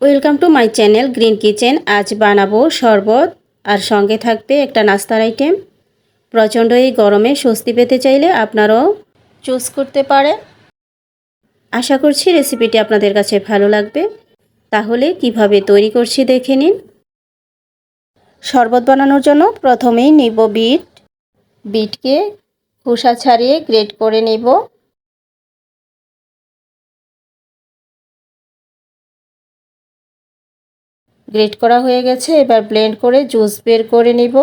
Welcome to my channel green kitchen আজ বানাবো শরবত, আর সঙ্গে থাকবে একটা নাস্তার আইটেম প্রচণ্ড এই গরমে স্বস্তি পেতে চাইলে আপনারাও চুজ করতে পারে আশা করছি রেসিপিটি আপনাদের কাছে ভালো লাগবে। তাহলে কীভাবে তৈরি করছি দেখে নিন। শরবত বানানোর জন্য প্রথমেই নিব বিট। বিটকে খোসা ছাড়িয়ে গ্রেট করে নেব। গ্রেট করা হয়ে গেছে। এবার ব্লেন্ড করে জুস বের করে নিব।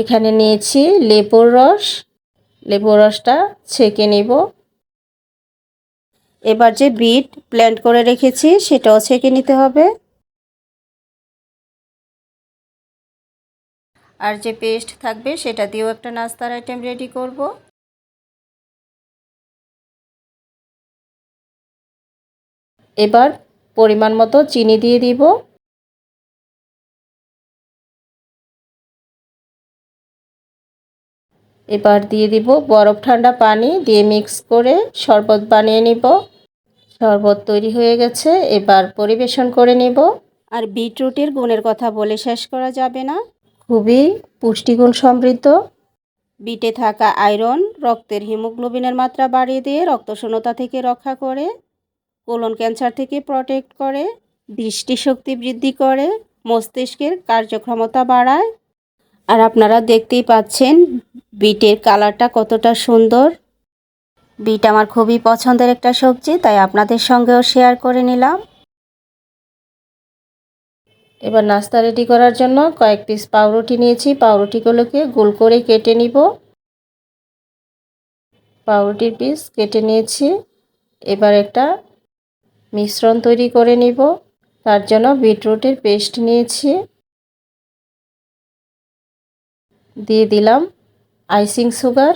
এখানে নিয়েছি লেবুর রস। লেবুর রসটা ছেঁকে নিব। এবার যে বিট ব্লেন্ড করে রেখেছি, সেটাও ছেঁকে নিতে হবে। আর যে পেস্ট থাকবে, সেটা দিয়েও একটা নাস্তার আইটেম রেডি করব। এবার পরিমাণ মতো চিনি দিয়ে দিব। এবার দিয়ে দিব বরফ ঠান্ডা পানি দিয়ে মিক্স করে শরবত বানিয়ে নিব। শরবত তৈরি হয়ে গেছে এবার পরিবেশন করে নিব। আর বিটরুটের গুণের কথা বলে শেষ করা যাবে না। খুবই পুষ্টিগুণ সমৃদ্ধ। বিটে থাকা আয়রন রক্তের হিমোগ্লোবিনের মাত্রা বাড়িয়ে দিয়ে রক্তশূন্যতা থেকে রক্ষা করে কোলন ক্যান্সার থেকে প্রটেক্ট করে দৃষ্টিশক্তি বৃদ্ধি করে মস্তিষ্কের কার্যক্ষমতা বাড়ায় আর আপনারা দেখতেই পাচ্ছেন বিটের কালারটা কতটা সুন্দর। বিট আমার খুবই পছন্দের একটা সবজি, তাই আপনাদের সঙ্গেও শেয়ার করে নিলাম। এবার নাস্তা রেডি করার জন্য কয়েক পিস পাউরুটি নিয়েছি। পাউরুটিগুলোকে গোল করে কেটে নিব। পাউরুটির পিস কেটে নিয়েছি। এবার একটা মিশ্রণ তৈরি করে নিব। তার জন্য বিটরুটের পেস্ট নিয়েছি। দিয়ে দিলাম আইসিং সুগার।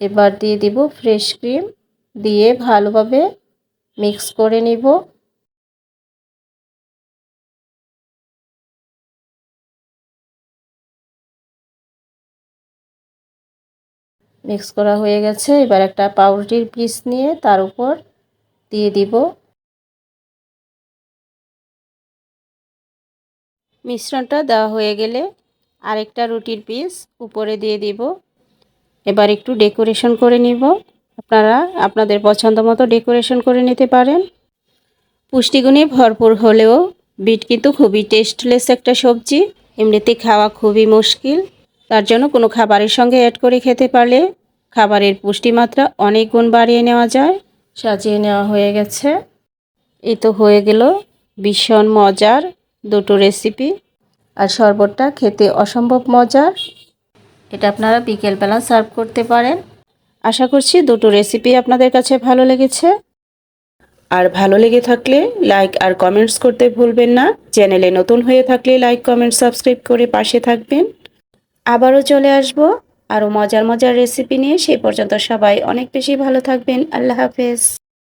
এবার দিয়ে দিব ফ্রেশ ক্রিম। দিয়ে ভালোভাবে মিক্স করে নিব। মিক্স করা হয়ে গেছে। এবার একটা পাউরুটির পিস নিয়ে তার উপর দিয়ে দিব। মিশ্রণটা দেওয়া হয়ে গেলে আরেকটা রুটির পিস উপরে দিয়ে দিব। এবার একটু ডেকোরেশন করে নিব। আপনারা আপনাদের পছন্দ মতো ডেকোরেশন করে নিতে পারেন। পুষ্টিগুণে ভরপুর হলেও বিট কিন্তু খুবই টেস্টলেস একটা সবজি। এমনিতে খাওয়া খুবই মুশকিল। তার জন্য কোনো খাবারের সঙ্গে অ্যাড করে খেতে পারলে খাবারের পুষ্টিমাত্রা অনেক গুণ বাড়িয়ে নেওয়া যায়। সাজিয়ে নেওয়া হয়ে গেছে। এই তো হয়ে গেল ভীষণ মজার দুটো রেসিপি আর শরবতটা খেতে অসম্ভব মজার। এটা আপনারা বিকেলবেলা সার্ভ করতে পারেন। আশা করছি দুটো রেসিপি আপনাদের কাছে ভালো লেগেছে। আর ভালো লেগে থাকলে লাইক আর কমেন্টস করতে ভুলবেন না। চ্যানেলে নতুন হয়ে থাকলে লাইক, কমেন্ট, সাবস্ক্রাইব করে পাশে থাকবেন। আবারও চলে আসব আরও মজার মজার রেসিপি নিয়ে। সেই পর্যন্ত সবাই অনেক বেশি ভালো থাকবেন। আল্লাহ হাফেজ।